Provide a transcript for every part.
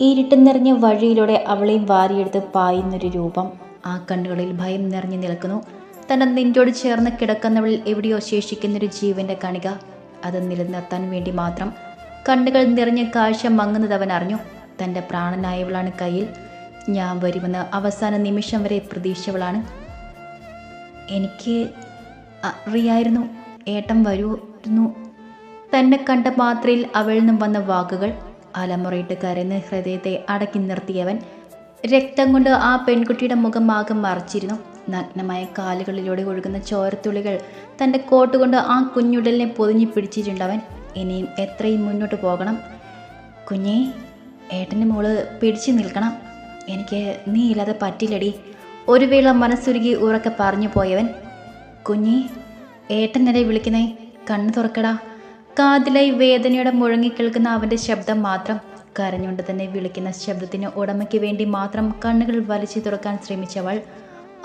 ഇരുട്ട് നിറഞ്ഞ വഴിയിലൂടെ അവളെയും വാരിയെടുത്ത് പായുന്നൊരു രൂപം. ആ കണ്ണുകളിൽ ഭയം നിറഞ്ഞു നിൽക്കുന്നു. തന്റെ നെഞ്ചോട് ചേർന്ന് കിടക്കുന്നവളിൽ എവിടെയോ ശേഷിക്കുന്നൊരു ജീവന്റെ കണിക. അത് നിലനിർത്താൻ വേണ്ടി മാത്രം കണ്ണുകൾ നിറഞ്ഞ കാഴ്ച മങ്ങുന്നത് അവൻ അറിഞ്ഞു. തന്റെ പ്രാണനായവളാണ് കയ്യിൽ. ഞാൻ വരുമെന്ന് അവസാന നിമിഷം വരെ പ്രതീക്ഷിച്ചവളാണ് എനിക്ക് അറിയായിരുന്നു ഏട്ടം വരുന്നു. തന്നെ കണ്ട മാത്രയിൽ അവളിൽ നിന്നും വന്ന വാക്കുകൾ. അലമുറയിട്ട് കരന്ന് ഹൃദയത്തെ അടക്കി നിർത്തിയവൻ രക്തം കൊണ്ട് ആ പെൺകുട്ടിയുടെ മുഖം ആകെ മറച്ചിരുന്നു. നഗ്നമായ കാലുകളിലൂടെ ഒഴുകുന്ന ചോരത്തുള്ളികൾ തന്റെ കോട്ട് കൊണ്ട് ആ കുഞ്ഞുടലിനെ പൊതിഞ്ഞു പിടിച്ചിട്ടുണ്ടവൻ. ഇനിയും എത്രയും മുന്നോട്ട് പോകണം. കുഞ്ഞേ ഏട്ടന്റെ മോൾ പിടിച്ചു നിൽക്കണം. എനിക്ക് നീ ഇല്ലാതെ പറ്റില്ലടി. ഒരു വേള മനസ്സുരുകി ഉറക്കെ പറഞ്ഞു പോയവൻ കുഞ്ഞി എന്നെ വിളിക്കുന്നേ കണ്ണു തുറക്കടാ. കാതിലായി വേദനയോടെ മുഴങ്ങിക്കേൾക്കുന്ന അവന്റെ ശബ്ദം മാത്രം കരഞ്ഞുകൊണ്ട് തന്നെ വിളിക്കുന്ന ശബ്ദത്തിന് ഉടമയ്ക്ക് വേണ്ടി മാത്രം കണ്ണുകൾ വലിച്ചു തുറക്കാൻ ശ്രമിച്ചവൾ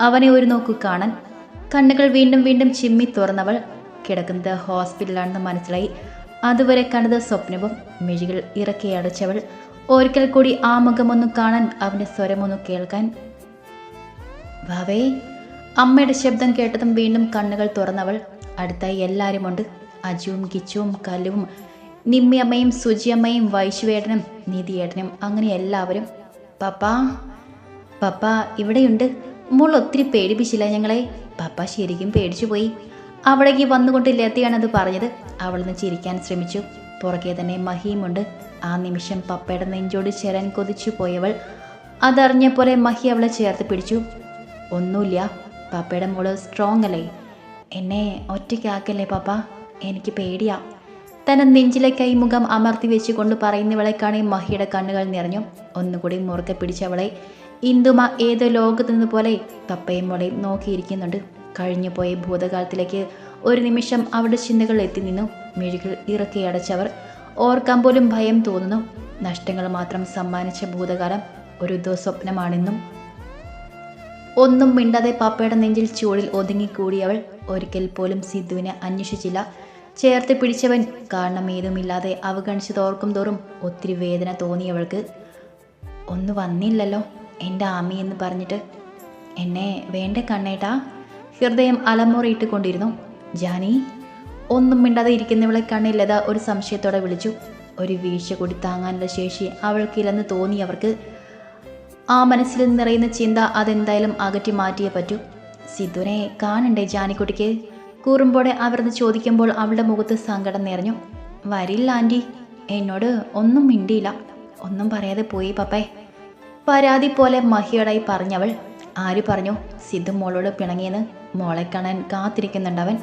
അവനെ ഒരു നോക്കു കാണാൻ കണ്ണുകൾ വീണ്ടും വീണ്ടും ചിമ്മി തുറന്നവൾ കിടക്കുന്നത് ഹോസ്പിറ്റലാണെന്ന് മനസ്സിലായി. അതുവരെ കണ്ടത് സ്വപ്നവും മിഴികൾ ഇറക്കി അടച്ചവൾ. ഒരിക്കൽ കൂടി ആ മുഖമൊന്നു കാണാൻ അവന്റെ സ്വരമൊന്നു കേൾക്കാൻ. ഭാവേ അമ്മയുടെ ശബ്ദം കേട്ടതും വീണ്ടും കണ്ണുകൾ തുറന്നവൾ അടുത്തായി എല്ലാവരുമുണ്ട് അജുവും കിച്ചുവും കലുവും നിമ്മിയമ്മയും സുജിയമ്മയും വൈശുവേട്ടനും നിധിയേട്ടനും അങ്ങനെ എല്ലാവരും പപ്പാ പപ്പ ഇവിടെയുണ്ട്. മോൾ ഒത്തിരി പേടിപ്പിച്ചില്ല ഞങ്ങളെ. പപ്പ ശരിക്കും പേടിച്ചു പോയി. അവിടേക്ക് വന്നുകൊണ്ട് ലതയാണത് പറഞ്ഞത്. അവളിന്ന് ചിരിക്കാൻ ശ്രമിച്ചു. പുറകെ തന്നെ മഹിയുമുണ്ട്. ആ നിമിഷം പപ്പയുടെ നെഞ്ചോട് ചേരാൻ കൊതിച്ചു പോയവൾ അതറിഞ്ഞ പോലെ മഹി അവളെ ചേർത്ത് പിടിച്ചു. ഒന്നുമില്ല. പപ്പയുടെ മോൾ സ്ട്രോങ് അല്ലേ? എന്നെ ഒറ്റയ്ക്കാക്കല്ലേ പപ്പ? എനിക്ക് പേടിയാ. തന്റെ നെഞ്ചിലെ കൈമുഖം അമർത്തി വെച്ചുകൊണ്ട് പറയുന്നവളെ കാണി മഹിയുടെ കണ്ണുകൾ നിറഞ്ഞു. ഒന്നുകൂടി മുറുക്കെ പിടിച്ചവളെ ഇന്ദുമ ഏതോ ലോകത്തുനിന്ന് പോലെ തപ്പയും മുളയും നോക്കിയിരിക്കുന്നുണ്ട്. കഴിഞ്ഞുപോയ ഭൂതകാലത്തിലേക്ക് ഒരു നിമിഷം അവിടെ ചിന്തകൾ എത്തി നിന്നു. മിഴികൾ ഇറക്കി അടച്ചവർ ഓർക്കാൻ പോലും ഭയം തോന്നുന്നു. നഷ്ടങ്ങൾ മാത്രം സമ്മാനിച്ച ഭൂതകാലം ഒരു ദുസ്വപ്നമാണെന്നും. ഒന്നും മിണ്ടാതെ പാപ്പയുടെ നെഞ്ചിൽ ചൂടിൽ ഒതുങ്ങിക്കൂടിയവൾ ഒരിക്കൽ പോലും സിദ്ധുവിനെ അന്വേഷിച്ചില്ല. ചേർത്ത് പിടിച്ചവൻ കാരണം ഏതുമില്ലാതെ അവഗണിച്ചത് ഓർക്കും തോറും ഒത്തിരി വേദന തോന്നിയവൾക്ക് ഒന്ന് വന്നില്ലല്ലോ എന്റെ ആമി പറഞ്ഞിട്ട്. എന്നെ വേണ്ട കണ്ണേട്ടാ. ഹൃദയം അലമുറയിട്ട് കൊണ്ടിരുന്നു ജാനി ഒന്നും മിണ്ടാതെ ഇരിക്കുന്നവളെ കണ്ണില്ലത ഒരു സംശയത്തോടെ വിളിച്ചു. ഒരു വീഴ്ച കൂടി താങ്ങാനുള്ള ശേഷി അവൾക്കില്ലെന്ന് തോന്നിയവർക്ക് ആ മനസ്സിൽ നിറയുന്ന ചിന്ത അതെന്തായാലും അകറ്റി മാറ്റിയേ പറ്റൂ. സിദ്ധുവിനെ കാണണ്ടേ ജാനിക്കുട്ടിക്ക്? കൂറുമ്പോടെ അവർന്ന് ചോദിക്കുമ്പോൾ അവളുടെ മുഖത്ത് സങ്കടം നിറഞ്ഞു. വരില്ല ആന്റി എന്നോട് ഒന്നും മിണ്ടിയില്ല. ഒന്നും പറയാതെ പോയി പപ്പേ. പരാതി പോലെ മഹിയോടായി പറഞ്ഞവൾ ആര് പറഞ്ഞു? സിദ്ധു മോളോട് പിണങ്ങിയെന്ന്. മോളെ കാണാൻ കാത്തിരിക്കുന്നുണ്ടവൻ.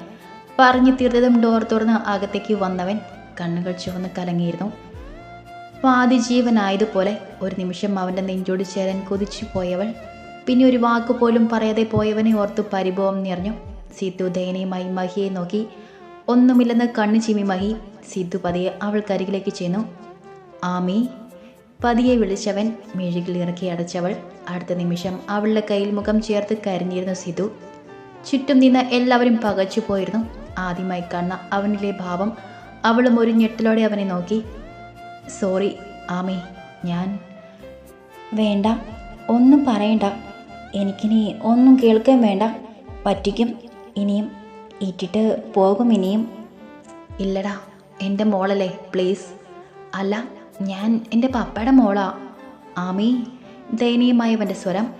പറഞ്ഞു തീർത്തതും ഡോർ തുറന്ന് അകത്തേക്ക് വന്നവൻ കണ്ണുകൾ ചുവന്ന് കലങ്ങിയിരുന്നു. പാതി ജീവനായതുപോലെ ഒരു നിമിഷം അവന്റെ നെഞ്ചോട് ചേരാൻ കൊതിച്ചു പോയവൾ പിന്നെ ഒരു വാക്ക് പോലും പറയാതെ പോയവനെ ഓർത്ത് പരിഭവം നിറഞ്ഞു. സിദ്ധു ദയനീയമായി മഹിയെ നോക്കി. ഒന്നുമില്ലെന്ന് കണ്ണു ചിമ്മി മഹി സിദ്ധു പതിയെ അവൾക്കരികിലേക്ക് ചെന്നു. ആമി പതിയെ വിളിച്ചവൻ മെഴുകിൽ ഇറക്കി അടച്ചവൾ. അടുത്ത നിമിഷം അവളുടെ കയ്യിൽ മുഖം ചേർത്ത് കരഞ്ഞിരുന്നു സിധു ചുറ്റും നിന്ന് എല്ലാവരും പകച്ചു പോയിരുന്നു. ആദ്യമായി കാണുന്ന അവനിലെ ഭാവം അവളും ഒരു ഞെട്ടലോടെ അവനെ നോക്കി. സോറി ആമി ഞാൻ വേണ്ട. ഒന്നും പറയണ്ട. എനിക്കിനി ഒന്നും കേൾക്കാൻ വേണ്ട. പറ്റിക്കും. ഇനിയും ഇട്ടിട്ട് പോകും ഇനിയും. ഇല്ലടാ എന്റെ മോളല്ലേ പ്ലീസ്. അല്ല ഞാൻ എന്റെ പപ്പയുടെ മോളാ. ആമി ദയനീയമായവന്റെ സ്വരം.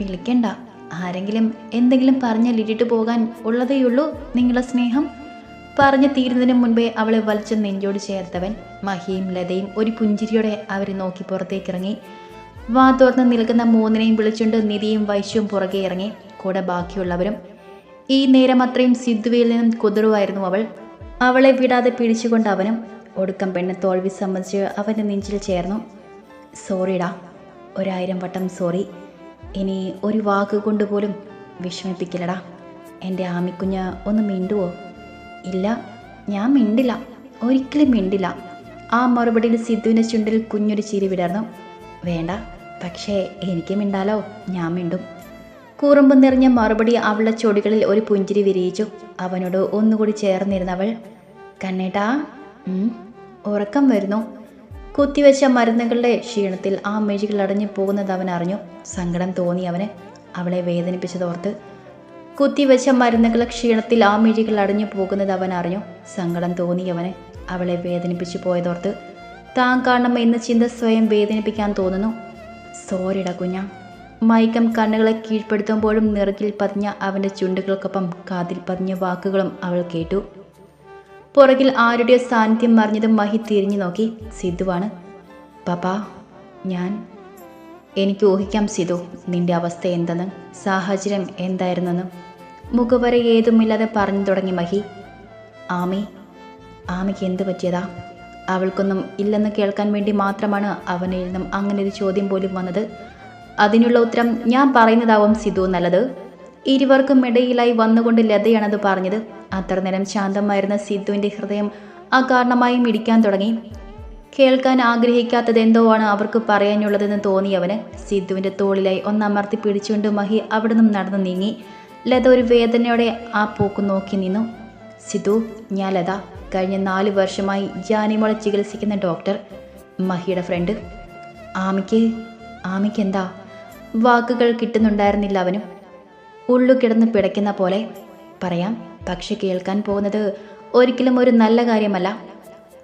വിളിക്കണ്ട. ആരെങ്കിലും എന്തെങ്കിലും പറഞ്ഞാൽ ഇട്ടിട്ട് പോകാൻ ഉള്ളതേയുള്ളൂ നിങ്ങളുടെ സ്നേഹം. പറഞ്ഞു തീരുന്നതിന് മുൻപേ അവളെ വലിച്ച നെഞ്ചോട് ചേർത്തവൻ മഹിയും ലതയും ഒരു പുഞ്ചിരിയോടെ അവരെ നോക്കി പുറത്തേക്കിറങ്ങി. വാ തുറന്ന് നിൽക്കുന്ന മൂന്നിനെയും വിളിച്ചുകൊണ്ട് നിധിയും വൈശ്യവും പുറകെ ഇറങ്ങി. കൂടെ ബാക്കിയുള്ളവരും ഈ നേരം അത്രയും സിദ്ധുവയിൽ നിന്നും കുതിരുവായിരുന്നു അവൾ. അവളെ വിടാതെ പിടിച്ചുകൊണ്ട് അവനും ഒടുക്കം പെണ്ണ് തോൽവി സംബന്ധിച്ച് അവന്റെ നെഞ്ചിൽ ചേർന്നു. സോറിടാ ഒരായിരം വട്ടം സോറി. ഇനി ഒരു വാക്ക് കൊണ്ട് പോലും വിഷമിപ്പിക്കില്ലടാ എന്റെ ആമിക്കുഞ്ഞ് ഒന്ന് മിണ്ടുവോ? ഇല്ല ഞാൻ മിണ്ടില്ല. ഒരിക്കലും മിണ്ടില്ല. ആ മറുപടിയിൽ സിദ്ധുവിന്റെ ചുണ്ടിൽ കുഞ്ഞൊരു ചിരി വിടർന്നു. വേണ്ട പക്ഷേ എനിക്ക് മിണ്ടാലോ? ഞാൻ മിണ്ടും. കൂറുമ്പ് നിറഞ്ഞ മറുപടി അവളുടെ ചൊടികളിൽ ഒരു പുഞ്ചിരി വിരിയിച്ചു. അവനോട് ഒന്നുകൂടി ചേർന്നിരുന്നവൾ കണ്ണേട്ടാ ഉറക്കം വരുന്നു. കുത്തിവെച്ച മരുന്നുകളുടെ ക്ഷീണത്തിൽ ആ മെഴുകൾ അടഞ്ഞു പോകുന്നത് അവൻ അറിഞ്ഞു. സങ്കടം തോന്നി അവന്. അവളെ വേദനിപ്പിച്ചതോർത്ത് കുത്തിവെച്ച മരുന്നുകളുടെ ക്ഷീണത്തിൽ ആ മിഴികൾ അടഞ്ഞു പോകുന്നത് അവൻ അറിഞ്ഞു. സങ്കടം തോന്നി അവന്. അവളെ വേദനിപ്പിച്ചു പോയതോർത്ത് താൻ കാണണം എന്ന ചിന്ത സ്വയം വേദനിപ്പിക്കാൻ തോന്നുന്നു. സോറിട കുഞ്ഞ. മയക്കം കണ്ണുകളെ കീഴ്പ്പെടുത്തുമ്പോഴും നിറകിൽ പതിഞ്ഞ അവന്റെ ചുണ്ടുകൾക്കൊപ്പം കാതിൽ പതിഞ്ഞ വാക്കുകളും അവൾ കേട്ടു. പുറകിൽ ആരുടെ സാന്നിധ്യം മറിഞ്ഞതും മഹി തിരിഞ്ഞു നോക്കി സിദ്ധുവാണ്. പപ്പാ ഞാൻ എനിക്ക് ഊഹിക്കാം സിധു നിന്റെ അവസ്ഥ എന്തെന്ന് സാഹചര്യം എന്തായിരുന്നെന്ന്. മുഖവര ഏതുമില്ലാതെ പറഞ്ഞു തുടങ്ങി മഹി. ആമി ആമിക്ക് എന്ത് പറ്റിയതാ? അവൾക്കൊന്നും ഇല്ലെന്ന് കേൾക്കാൻ വേണ്ടി മാത്രമാണ് അവനിൽ നിന്നും അങ്ങനെ ഒരു ചോദ്യം പോലും വന്നത്. അതിനുള്ള ഉത്തരം ഞാൻ പറയുന്നതാവും സിധു നല്ലത്. ഇരുവർക്കും ഇടയിലായി വന്നുകൊണ്ട് ലതയാണത് പറഞ്ഞത്. അത്ര നേരം ശാന്തമായിരുന്ന സിദ്ധുവിന്റെ ഹൃദയം അകാരണമായും മിടിക്കാൻ തുടങ്ങി. കേൾക്കാൻ ആഗ്രഹിക്കാത്തത് എന്തോ ആണ് അവർക്ക് പറയാനുള്ളതെന്ന് തോന്നിയവന് സിദ്ധുവിന്റെ തോളിലായി ഒന്നമർത്തി പിടിച്ചുകൊണ്ട് മഹി അവിടെ നിന്നും നടന്നു നീങ്ങി. ലത ഒരു വേദനയോടെ ആ പോക്ക് നോക്കി നിന്നു. സിദ്ധു ഞാൻ ലത കഴിഞ്ഞ നാല് വർഷമായി ജാനിമോളെ ചികിത്സിക്കുന്ന ഡോക്ടർ മഹിയുടെ ഫ്രണ്ട്. ആമിക്ക് ആമിക്ക് എന്താ വാക്കുകൾ കിട്ടുന്നുണ്ടായിരുന്നില്ല അവനും. ഉള്ളു കിടന്ന് പിടയ്ക്കുന്ന പോലെ പറയാം പക്ഷെ കേൾക്കാൻ പോകുന്നത് ഒരിക്കലും ഒരു നല്ല കാര്യമല്ല.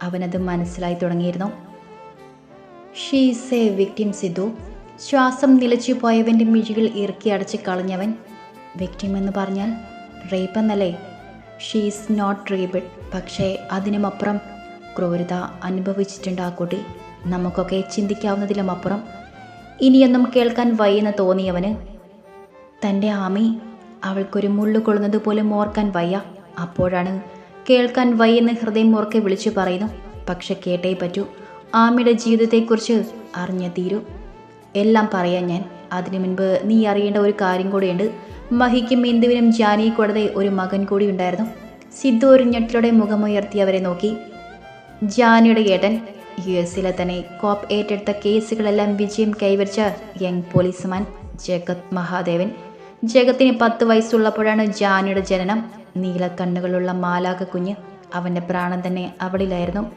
അവനത് മനസ്സിലായി തുടങ്ങിയിരുന്നു. She's a victim Siddhu. ശ്വാസം നിലച്ചു പോയവന്റെ മിഴികൾ ഇറുക്കി അടച്ച് കളഞ്ഞവൻ വിക്ടിം എന്ന് പറഞ്ഞാൽ റേപ്പ് എന്നല്ലേ? ഷീസ് നോട്ട് റേപ്പിഡ് പക്ഷേ അതിനുമപ്പുറം ക്രൂരത അനുഭവിച്ചിട്ടുണ്ട് ആ കുട്ടി. നമുക്കൊക്കെ ചിന്തിക്കാവുന്നതിലും അപ്പുറം ഇനിയൊന്നും കേൾക്കാൻ വയ്യെന്ന് തോന്നിയവന് തന്റെ ആമി അവൾക്കൊരു മുള്ളു കൊള്ളുന്നത് പോലും ഓർക്കാൻ വയ്യ. അപ്പോഴാണ് കേൾക്കാൻ വയ്യെന്ന് ഹൃദയം ഓർക്കെ വിളിച്ചു പറയുന്നു. പക്ഷെ കേട്ടേ പറ്റൂ ആമിയുടെ ജീവിതത്തെക്കുറിച്ച് അറിഞ്ഞേ തീരൂ. എല്ലാം പറയാൻ ഞാൻ. അതിനു മുൻപ് നീ അറിയേണ്ട ഒരു കാര്യം കൂടിയുണ്ട്. മഹിക്കും ഇന്ദുവിനും ജാനിയെ കൂടാതെ ഒരു മകൻ കൂടി ഉണ്ടായിരുന്നു. സിദ്ധു ഒരു ഞെട്ടിലൂടെ മുഖമുയർത്തി അവരെ നോക്കി. ജാനിയുടെ ഏട്ടൻ യു എസിലെ തന്നെ കോപ്പ് ഏറ്റെടുത്ത കേസുകളെല്ലാം വിജയം കൈവരിച്ച യങ് പോലീസ്മാൻ ജഗത് മഹാദേവൻ. ജഗത്തിന് പത്ത് വയസ്സുള്ളപ്പോഴാണ് ജാനിയുടെ ജനനം. നീല കണ്ണുകളുള്ള മാലാക കുഞ്ഞ് അവന്റെ പ്രാണൻ തന്നെ അവളിലായിരുന്നു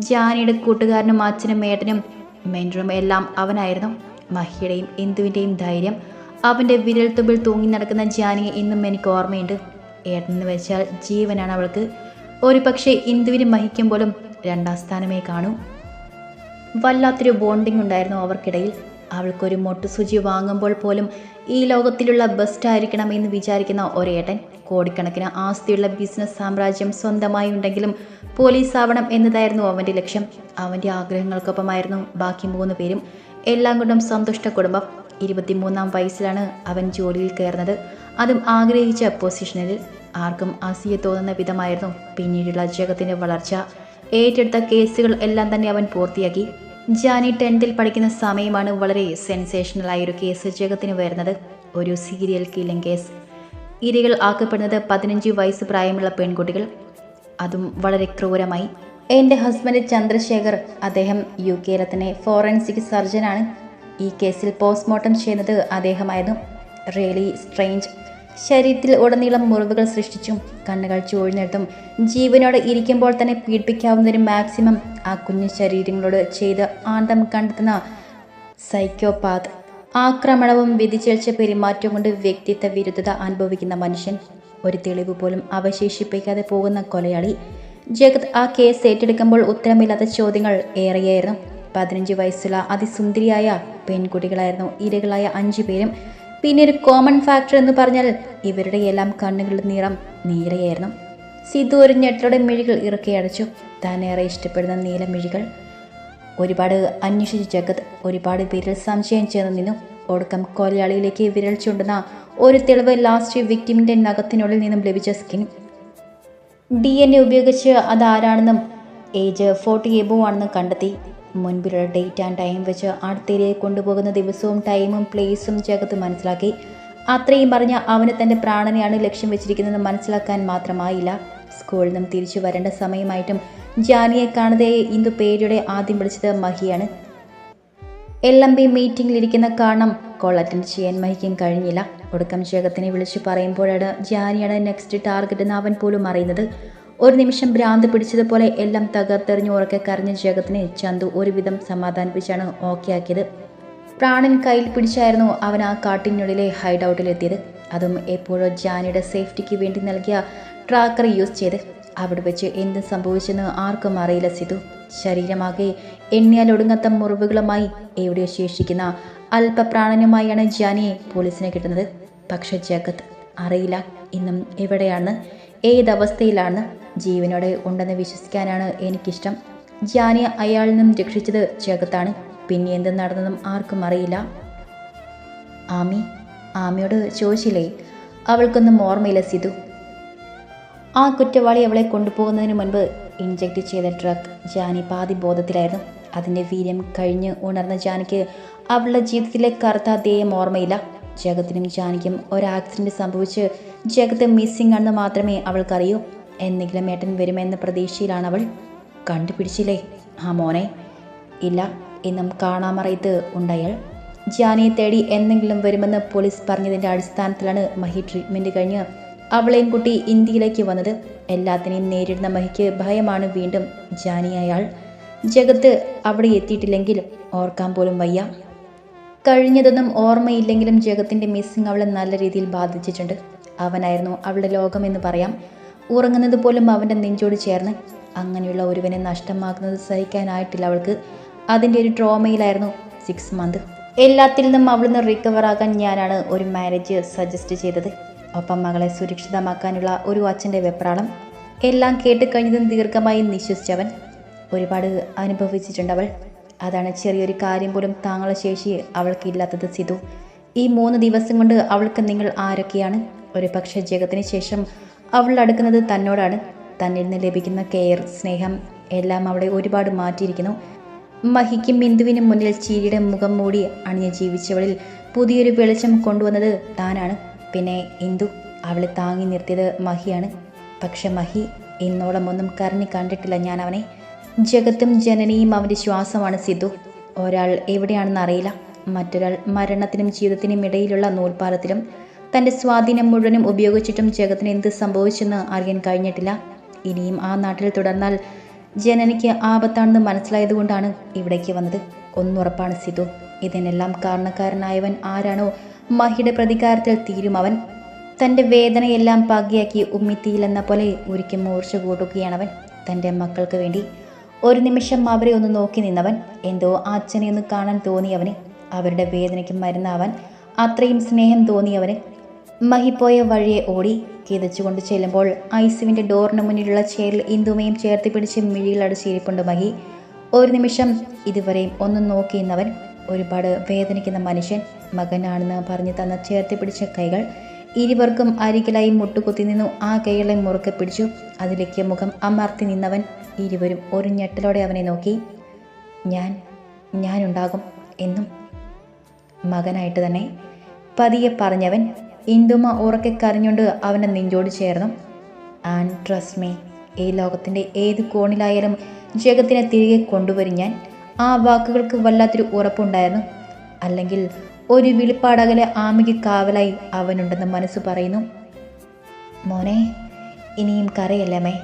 ജാനിയുടെ കൂട്ടുകാരനും അച്ഛനും ഏട്ടനും മെന്ററും എല്ലാം അവനായിരുന്നു. മഹിയുടെയും ഇന്ദുവിന്റെയും ധൈര്യം. അവന്റെ വിരൽത്തുമ്പിൽ തൂങ്ങി നടക്കുന്ന ജാനിയെ ഇന്നും എനിക്ക് ഓർമ്മയുണ്ട്. ഏട്ടനെന്ന് വെച്ചാൽ ജീവനാണ് അവൾക്ക്. ഒരു പക്ഷേ മഹിക്കുമ്പോഴും രണ്ടാം സ്ഥാനമേ കാണൂ. വല്ലാത്തൊരു ബോണ്ടിങ് ഉണ്ടായിരുന്നു അവർക്കിടയിൽ. അവൾക്കൊരു മൊട്ടുസൂചി വാങ്ങുമ്പോൾ പോലും ഈ ലോകത്തിലുള്ള ബെസ്റ്റ് ആയിരിക്കണം എന്ന് വിചാരിക്കുന്ന ഒരേട്ടൻ കോടിക്കണക്കിന് ആസ്തിയുള്ള ബിസിനസ് സാമ്രാജ്യം സ്വന്തമായി ഉണ്ടെങ്കിലും പോലീസ് ആവണം എന്നതായിരുന്നു അവന്റെ ലക്ഷ്യം. അവന്റെ ആഗ്രഹങ്ങൾക്കൊപ്പമായിരുന്നു ബാക്കി മൂന്ന് പേരും. എല്ലാം കൊണ്ടും സന്തുഷ്ട കുടുംബം. ഇരുപത്തിമൂന്നാം വയസ്സിലാണ് അവൻ ജോലിയിൽ കയറുന്നത്. അതും ആഗ്രഹിച്ച പൊസിഷനിൽ ആർക്കും അസിയെ തോന്നുന്ന വിധമായിരുന്നു. പിന്നീടുള്ള ജഗത്തിന്റെ വളർച്ച. ഏറ്റെടുത്ത കേസുകൾ എല്ലാം തന്നെ അവൻ പൂർത്തിയാക്കി. ജാനി ടെൻത്തിൽ പഠിക്കുന്ന സമയമാണ് വളരെ സെൻസേഷണലായ ഒരു കേസ് ജഗത്തിന് വരുന്നത്. ഒരു സീരിയൽ കില്ലിംഗ് കേസ് ഇരകൾ ആക്കപ്പെടുന്നത് പതിനഞ്ച് വയസ്സ് പ്രായമുള്ള പെൺകുട്ടികൾ. അതും വളരെ ക്രൂരമായി. എന്റെ ഹസ്ബൻഡ് ചന്ദ്രശേഖർ അദ്ദേഹം യു കെയിലെ തന്നെ ഫോറൻസിക് സർജനാണ് ഈ കേസിൽ പോസ്റ്റ്മോർട്ടം ചെയ്യുന്നത് അദ്ദേഹമായിരുന്നു. റിയലി സ്ട്രേഞ്ച് ശരീരത്തിൽ ഉടനീളം മുറിവുകൾ സൃഷ്ടിച്ചും കണ്ണുകൾ ചൂഴ്ന്നെടുത്തും ജീവനോട് ഇരിക്കുമ്പോൾ തന്നെ പീഡിപ്പിക്കാവുന്നതിന് മാക്സിമം ആ കുഞ്ഞു ശരീരങ്ങളോട് ചെയ്ത് ആണ്ടം കണ്ടെത്തുന്ന സൈക്കോപാത്ത് ആക്രമണവും വ്യതിചലിച്ച പെരുമാറ്റം കൊണ്ട് വ്യക്തിത്വ വിരുദ്ധത അനുഭവിക്കുന്ന മനുഷ്യൻ ഒരു തെളിവ് പോലും അവശേഷിപ്പിക്കാതെ പോകുന്ന കൊലയാളി. ജഗത് ആ കേസ് ഏറ്റെടുക്കുമ്പോൾ ഉത്തരമില്ലാത്ത ചോദ്യങ്ങൾ ഏറെയായിരുന്നു. പതിനഞ്ച് വയസ്സുള്ള അതിസുന്ദരിയായ പെൺകുട്ടികളായിരുന്നു. ഇരകളായ അഞ്ചു പേരും പിന്നെ ഒരു കോമൺ ഫാക്ടർ എന്ന് പറഞ്ഞാൽ ഇവരുടെ എല്ലാം കണ്ണുകളുടെ നിറം നീലയായിരുന്നു. സിദ്ധു ഒരു ഞെട്ടലുടെ മിഴികൾ ഇറക്കി അടച്ചു. താൻ ഏറെ ഇഷ്ടപ്പെടുന്ന നീലമിഴികൾ ഒരുപാട് അന്വേഷിച്ച ജഗത് ഒരുപാട് പേരിൽ സംശയം ചേർന്ന് നിന്നു. ഒടുക്കം കൊലയാളിയിലേക്ക് വിരൽ ചൂണ്ടുന്ന ഒരു തെളിവ് ലാസ്റ്റ് വിക്ടിമിന്റെ നഖത്തിനുള്ളിൽ നിന്നും ലഭിച്ച സ്കിൻ ഡി എൻ എ ഉപയോഗിച്ച് അതാരാണെന്നും ഏജ് ഫോർട്ടി എബോ ആണെന്നും കണ്ടെത്തി. മുൻപിലുള്ള ഡേറ്റ് ആൻഡ് ടൈം വെച്ച് അടുത്തേരിയെ കൊണ്ടുപോകുന്ന ദിവസവും ടൈമും പ്ലേസും ജഗത്ത് മനസ്സിലാക്കി. അത്രയും പറഞ്ഞ അവന് തന്റെ പ്രാണനെയാണ് ലക്ഷ്യം വെച്ചിരിക്കുന്നതെന്ന് മനസ്സിലാക്കാൻ മാത്രമായില്ല. സ്കൂളിൽ നിന്നും തിരിച്ചു വരേണ്ട സമയമായിട്ടും ജാനിയെ കാണാതെ ഇന്ദു പേരുടെ ആദ്യം വിളിച്ചത് മഹിയാണ്. എൽ എം ബി മീറ്റിംഗിലിരിക്കുന്ന കാരണം കോൾ അറ്റൻഡ് ചെയ്യാൻ മഹിക്കും കഴിഞ്ഞില്ല. ഒടുക്കം ജഗത്തിനെ വിളിച്ചു പറയുമ്പോഴാണ് ജാനിയാണ് നെക്സ്റ്റ് ടാർഗറ്റ് എന്ന് അവൻ പോലും അറിയുന്നത്. ഒരു നിമിഷം ഭ്രാന്ത് പിടിച്ചതുപോലെ എല്ലാം തകർത്തെറിഞ്ഞ് ഉറക്കെ കരഞ്ഞ ജഗത്തിനെ ചന്തു ഒരുവിധം സമാധാനിപ്പിച്ചാണ് ഓക്കെ ആക്കിയത്. പ്രാണൻ കയ്യിൽ പിടിച്ചായിരുന്നു അവൻ ആ കാട്ടിനുള്ളിലെ ഹൈഡ് ഔട്ടിലെത്തിയത് അതും എപ്പോഴോ ജാനിയുടെ സേഫ്റ്റിക്ക് വേണ്ടി നൽകിയ ട്രാക്കർ യൂസ് ചെയ്ത് അവിടെ വെച്ച് എന്ത് സംഭവിച്ചെന്ന് ആർക്കും അറിയില്ല സിധു ശരീരമാകെ എണ്ണിയാൽ ഒടുങ്ങാത്ത മുറിവുകളുമായി എവിടെയോ ശേഷിക്കുന്ന അല്പപ്രാണനുമായാണ് ജാനിയെ പോലീസിനെ കിട്ടുന്നത്. പക്ഷേ ജഗത് അറിയില്ല ഇന്നും എവിടെയാണ് ഏതവസ്ഥയിലാണ് ജീവനോടെ ഉണ്ടെന്ന് വിശ്വസിക്കാനാണ് എനിക്കിഷ്ടം. ജാനിയെ അയാളിൽ നിന്നും രക്ഷിച്ചത് ജഗത്താണ് പിന്നെ എന്ത് നടന്നതും ആർക്കും അറിയില്ല. ആമി ആമിയോട് ചോദിച്ചില്ലേ അവൾക്കൊന്നും ഓർമ്മയില്ല സിധു. ആ കുറ്റവാളി അവളെ കൊണ്ടുപോകുന്നതിന് മുൻപ് ഇൻജക്റ്റ് ചെയ്ത ഡ്രഗ് ജാനി പാതി ബോധത്തിലായിരുന്നു. അതിന്റെ വീര്യം കഴിഞ്ഞ് ഉണർന്ന ജാനിക്ക് അവളുടെ ജീവിതത്തിലെ കറുത്ത ദേയം ഓർമ്മയില്ല. ജഗത്തിനും ജാനിക്കും ഒരു ആക്സിഡന്റ് സംഭവിച്ച് ജഗത്ത് മിസ്സിംഗ് ആണെന്ന് മാത്രമേ അവൾക്കറിയൂ. എന്തെങ്കിലും ഏട്ടൻ വരുമെന്ന പ്രതീക്ഷയിലാണ് അവൾ കണ്ടുപിടിച്ചില്ലേ? ആ മോനെ. ഇല്ല ഇന്നും കാണാമറയത്ത് ഉണ്ടായാൽ. ജാനിയെ തേടി എന്തെങ്കിലും വരുമെന്ന് പോലീസ് പറഞ്ഞതിന്റെ അടിസ്ഥാനത്തിലാണ് മഹി ട്രീറ്റ്മെന്റ് കഴിഞ്ഞ് അവളെയും കുട്ടി ഇന്ത്യയിലേക്ക് വന്നത്. എല്ലാത്തിനെയും നേരിടുന്ന മഹിക്ക് ഭയമാണ് വീണ്ടും ജാനി അയാൾ. ജഗത്ത് അവിടെ എത്തിയിട്ടില്ലെങ്കിൽ ഓർക്കാൻ പോലും വയ്യ. കഴിഞ്ഞതൊന്നും ഓർമ്മയില്ലെങ്കിലും ജഗത്തിന്റെ മിസ്സിങ് അവളെ നല്ല രീതിയിൽ ബാധിച്ചിട്ടുണ്ട്. അവനായിരുന്നു അവളുടെ ലോകമെന്ന് പറയാം. ഉറങ്ങുന്നത് പോലും അവന്റെ നെഞ്ചോട് ചേർന്ന്. അങ്ങനെയുള്ള ഒരുവനെ നഷ്ടമാക്കുന്നത് സഹിക്കാനായിട്ടില്ല അവൾക്ക്. അതിന്റെ ഒരു ട്രോമയിലായിരുന്നു സിക്സ് മന്ത് എല്ലാത്തിൽ നിന്നും അവളിൽ നിന്ന് റിക്കവർ ആകാൻ ഞാനാണ് ഒരു മാരേജ് സജസ്റ്റ് ചെയ്തത്. ഒപ്പം മകളെ സുരക്ഷിതമാക്കാനുള്ള ഒരു അച്ഛന്റെ വെപ്രാളം. എല്ലാം കേട്ട് കഴിഞ്ഞതും ദീർഘമായി നിശ്വസിച്ചവൻ. ഒരുപാട് അനുഭവിച്ചിട്ടുണ്ട് അവൾ. അതാണ് ചെറിയൊരു കാര്യം പോലും താങ്കളുടെ ശേഷി അവൾക്കില്ലാത്തത് സിധു. ഈ മൂന്ന് ദിവസം കൊണ്ട് അവൾക്ക് നിങ്ങൾ ആരൊക്കെയാണ്? ഒരു പക്ഷേ ജഗത്തിന് ശേഷം അവൾ അടുക്കുന്നത് തന്നോടാണ്. തന്നിൽ നിന്ന് ലഭിക്കുന്ന കെയർ സ്നേഹം എല്ലാം അവളെ ഒരുപാട് മാറ്റിയിരിക്കുന്നു. മഹിക്കും ബിന്ദുവിനും മുന്നിൽ ചീരിയുടെ മുഖം മൂടി അണിഞ്ഞ് ജീവിച്ചവളിൽ പുതിയൊരു വെളിച്ചം കൊണ്ടുവന്നത് താനാണ്. പിന്നെ ഇന്ദു അവളെ താങ്ങി നിർത്തിയത് മഹിയാണ്. പക്ഷെ മഹി ഇന്നോളം ഒന്നും കരഞ്ഞു കണ്ടിട്ടില്ല ഞാൻ അവനെ. ജഗത്തും ജനനിയും അവന്റെ ശ്വാസമാണ് സിദ്ധു. ഒരാൾ എവിടെയാണെന്ന് അറിയില്ല. മറ്റൊരാൾ മരണത്തിനും ജീവിതത്തിനും ഇടയിലുള്ള നൂൽപ്പാലത്തിലും തന്റെ സ്വാധീനം മുഴുവനും ഉപയോഗിച്ചിട്ടും ജഗത്തിന് എന്ത് സംഭവിച്ചെന്ന് അറിയാൻ കഴിഞ്ഞിട്ടില്ല. ഇനിയും ആ നാട്ടിൽ തുടർന്നാൽ ജനനിക്ക് ആപത്താണെന്ന് മനസ്സിലായതുകൊണ്ടാണ് ഇവിടേക്ക് വന്നത്. ഒന്നുറപ്പാണ് സിതു ഇതിനെല്ലാം കാരണക്കാരനായവൻ ആരാണോ മഹിയുടെ പ്രതികാരത്തിൽ തീരും അവൻ. തന്റെ വേദനയെല്ലാം പകയാക്കി ഉമ്മിത്തിയിലെന്ന പോലെ ഒരിക്കൽ മൂർച്ച കൂട്ടുകയാണവൻ തന്റെ മക്കൾക്ക് വേണ്ടി ഒരു നിമിഷം അവരെ ഒന്ന് നോക്കി നിന്നവൻ. എന്തോ അച്ഛനെ ഒന്ന് കാണാൻ തോന്നിയവന്. അവരുടെ വേദനയ്ക്ക് മരുന്നാവാൻ അത്രയും സ്നേഹം തോന്നിയവന്. മഹിപ്പോയ വഴിയെ ഓടി കിതച്ചുകൊണ്ട് ചെല്ലുമ്പോൾ ഐസുവിന്റെ ഡോറിന് മുന്നിലുള്ള ചെയറിൽ ഇന്ദുമയും ചേർത്തി പിടിച്ച് മിഴിയിലടച്ചിരിപ്പുണ്ട് മഹി. ഒരു നിമിഷം ഇതുവരെയും ഒന്നും നോക്കിയിരുന്നവൻ ഒരുപാട് വേദനിക്കുന്ന മനുഷ്യൻ മകനാണെന്ന് പറഞ്ഞു തന്ന ചേർത്തി പിടിച്ച കൈകൾ ഇരുവർക്കും അരികിലായി മുട്ടുകുത്തി നിന്നു. ആ കൈകളെ മുറുക്കെ പിടിച്ചു അതിലേക്ക് മുഖം അമർത്തി നിന്നവൻ ഇരുവരും ഒരു ഞെട്ടലോടെ അവനെ നോക്കി. ഞാൻ ഞാനുണ്ടാകും എന്നും മകനായിട്ട് തന്നെ പതിയെ പറഞ്ഞവൻ ഇന്ദുമ ഉറക്കെ കരഞ്ഞുകൊണ്ട് അവന്റെ നെഞ്ചോട് ചേർന്നു. And trust me. ഈ ലോകത്തിന്റെ ഏത് കോണിലായാലും ജഗത്തിനെ തിരികെ കൊണ്ടുവരും ഞാൻ. ആ വാക്കുകൾക്ക് വല്ലാത്തൊരു ഉറപ്പുണ്ടായിരുന്നു. അല്ലെങ്കിൽ ഒരു വിളിപ്പാടകലെ ആമയ്ക്ക് കാവലായി അവനുണ്ടെന്ന് മനസ്സ് പറയുന്നു. മോനെ ഇനിയും കരയല്ലേ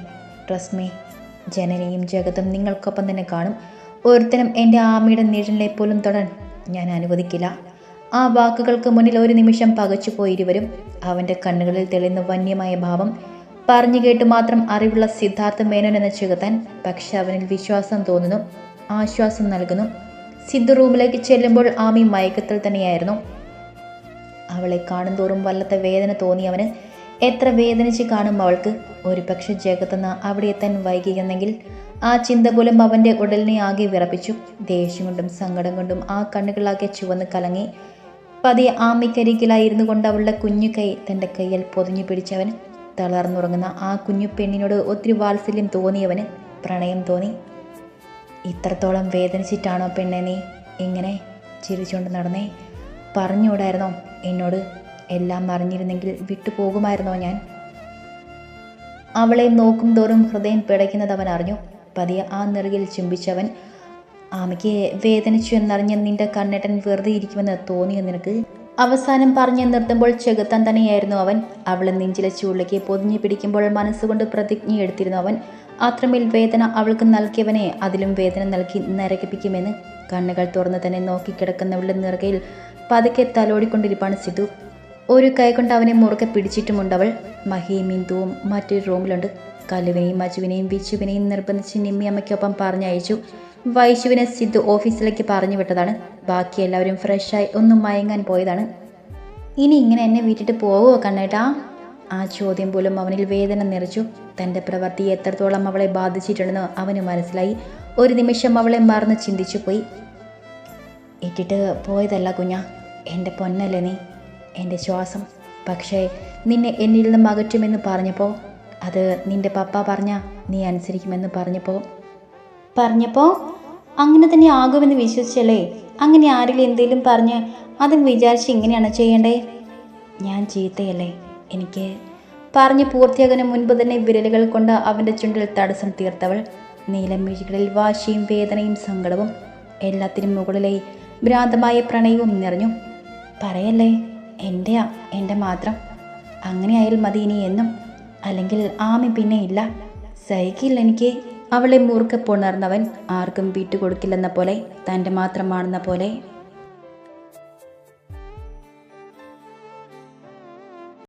ട്രസ്റ്റ് മീ. ജനനിയും ജഗത്തും നിങ്ങൾക്കൊപ്പം തന്നെ കാണും. ഒരുത്തനും എന്റെ ആമയുടെ നിഴലിനെ പോലും തൊടാൻ ഞാൻ അനുവദിക്കില്ല. ആ വാക്കുകൾക്ക് മുന്നിൽ ഒരു നിമിഷം പകച്ചു പോയിരുവരും അവന്റെ കണ്ണുകളിൽ തെളിയുന്ന വന്യമായ ഭാവം പറഞ്ഞു കേട്ട് മാത്രം അറിവുള്ള സിദ്ധാർത്ഥ മേനോൻ എന്ന ചെകുത്താൻ പക്ഷെ അവനിൽ വിശ്വാസം തോന്നുന്നു ആശ്വാസം നൽകുന്നു. സിദ്ധു റൂമിലേക്ക് ചെല്ലുമ്പോൾ ആമി മയക്കത്തിൽ തന്നെയായിരുന്നു. അവളെ കാണുന്തോറും വല്ലാത്ത വേദന തോന്നി തോന്നിയവന് എത്ര വേദനിച്ച് കാണും അവൾക്ക്. ഒരു പക്ഷെ ജഗത്തെന്ന് അവിടെ എത്താൻ വൈകിയെന്നെങ്കിൽ ആ ചിന്ത പോലും അവന്റെ ഉടലിനെ ആകെ വിറപ്പിച്ചു. ദേഷ്യം കൊണ്ടും സങ്കടം കൊണ്ടും ആ കണ്ണുകളാകെ ചുവന്ന് കലങ്ങി. പതിയെ ആമിക്കരികിലായിരുന്നു കൊണ്ട് അവളുടെ കുഞ്ഞു കൈ തന്റെ കയ്യിൽ പൊതിഞ്ഞു പിടിച്ചവൻ തളർന്നുറങ്ങുന്ന ആ കുഞ്ഞു പെണ്ണിനോട് ഒത്തിരി വാത്സല്യം തോന്നിയവന് പ്രണയം തോന്നി. ഇത്രത്തോളം വേദനിച്ചിട്ടാണോ പെണ്ണെ നീ ഇങ്ങനെ ചിരിച്ചുകൊണ്ട് നടന്നേ? പറഞ്ഞുകൂടായിരുന്നോ? എന്നോട് എല്ലാം അറിഞ്ഞിരുന്നെങ്കിൽ വിട്ടുപോകുമായിരുന്നോ ഞാൻ? അവളെ നോക്കും തോറും ഹൃദയം പിടയ്ക്കുന്നത് അവൻ അറിഞ്ഞു. പതിയെ ആ നെറുകിൽ ചുംബിച്ചവൻ ആമയ്ക്ക് വേദനിച്ചു എന്നറിഞ്ഞ നിന്റെ കണ്ണേട്ടൻ വെറുതെ ഇരിക്കുമെന്ന് തോന്നിയ നിനക്ക് അവസാനം പറഞ്ഞു നിർത്തുമ്പോൾ ചെകുത്താൻ തന്നെയായിരുന്നു അവൻ. അവളെ നെഞ്ചിലെ ചൂളിലേക്ക് പൊതിഞ്ഞു പിടിക്കുമ്പോൾ മനസ്സുകൊണ്ട് പ്രതിജ്ഞ എടുത്തിരുന്നു അവൻ. അത്രമേൽ വേദന അവൾക്ക് നൽകിയവനെ അതിലും വേദന നൽകി നരകിപ്പിക്കുമെന്ന് കണ്ണുകൾ തുറന്ന് തന്നെ നോക്കിക്കിടക്കുന്നവളുടെ നിറകയിൽ പതുക്കെ തലോടിക്കൊണ്ടിരിപ്പാണ് സിദ്ധു. ഒരു കൈകൊണ്ട് അവനെ മുറുകെ പിടിച്ചിട്ടുമുണ്ടവൾ. മഹിയും ഇന്ദുവും മറ്റൊരു റൂമിലുണ്ട്. കലുവിനെയും മജുവിനെയും വിച്ചുവിനെയും നിർബന്ധിച്ച് നിമ്മിയമ്മയ്ക്കൊപ്പം പറഞ്ഞയച്ചു. വൈശുവിനെ സിദ്ധു ഓഫീസിലേക്ക് പറഞ്ഞു വിട്ടതാണ്. ബാക്കി എല്ലാവരും ഫ്രഷായി ഒന്ന് മയങ്ങാൻ പോയതാണ്. ഇനി ഇങ്ങനെ എന്നെ വിട്ടിട്ട് പോവുമോ കണ്ണേട്ടാ? ആ ചോദ്യം പോലും അവനിൽ വേദന നിറച്ചു. തന്റെ പ്രവൃത്തി എത്രത്തോളം അവളെ ബാധിച്ചിട്ടുണ്ടെന്ന് അവന് മനസ്സിലായി. ഒരു നിമിഷം അവളെ മറന്ന് ചിന്തിച്ചു പോയി. ഇട്ടിട്ട് പോയതല്ല കുഞ്ഞ. എന്റെ പൊന്നല്ലേ നീ. എന്റെ ശ്വാസം. പക്ഷേ നിന്നെ എന്നിൽ നിന്നും അകറ്റുമെന്ന് പറഞ്ഞപ്പോൾ അത് നിന്റെ പപ്പ പറഞ്ഞ നീ അനുസരിക്കുമെന്ന് പറഞ്ഞപ്പോൾ പറഞ്ഞപ്പോൾ അങ്ങനെ തന്നെ ആകുമെന്ന് വിശ്വസിച്ചല്ലേ? അങ്ങനെ ആരെങ്കിലും എന്തെങ്കിലും പറഞ്ഞ് അതും വിചാരിച്ച് ഇങ്ങനെയാണ് ചെയ്യേണ്ടേ? ഞാൻ ചീത്തയല്ലേ? എനിക്ക് പറഞ്ഞ് പൂർത്തിയാകുന്ന മുൻപ് തന്നെ വിരലുകൾ കൊണ്ട് അവന്റെ ചുണ്ടിൽ തടസ്സം തീർത്തവൾ. നീലമിഴികളിൽ വാശിയും വേദനയും സങ്കടവും എല്ലാത്തിനും മുകളിലായി ഭ്രാന്തമായ പ്രണയവും നിറഞ്ഞു. പറയല്ലേ എന്റെയാ എന്റെ മാത്രം. അങ്ങനെയായാൽ മതി ഇനി എന്നും. അല്ലെങ്കിൽ ആമി പിന്നെ ഇല്ല. സഹിക്കില്ല എനിക്ക്. അവളെ മുറുക്കെ പുണർന്നവൻ ആർക്കും വിട്ടുകൊടുക്കില്ലെന്ന പോലെ തന്റെ മാത്രമാണെന്ന പോലെ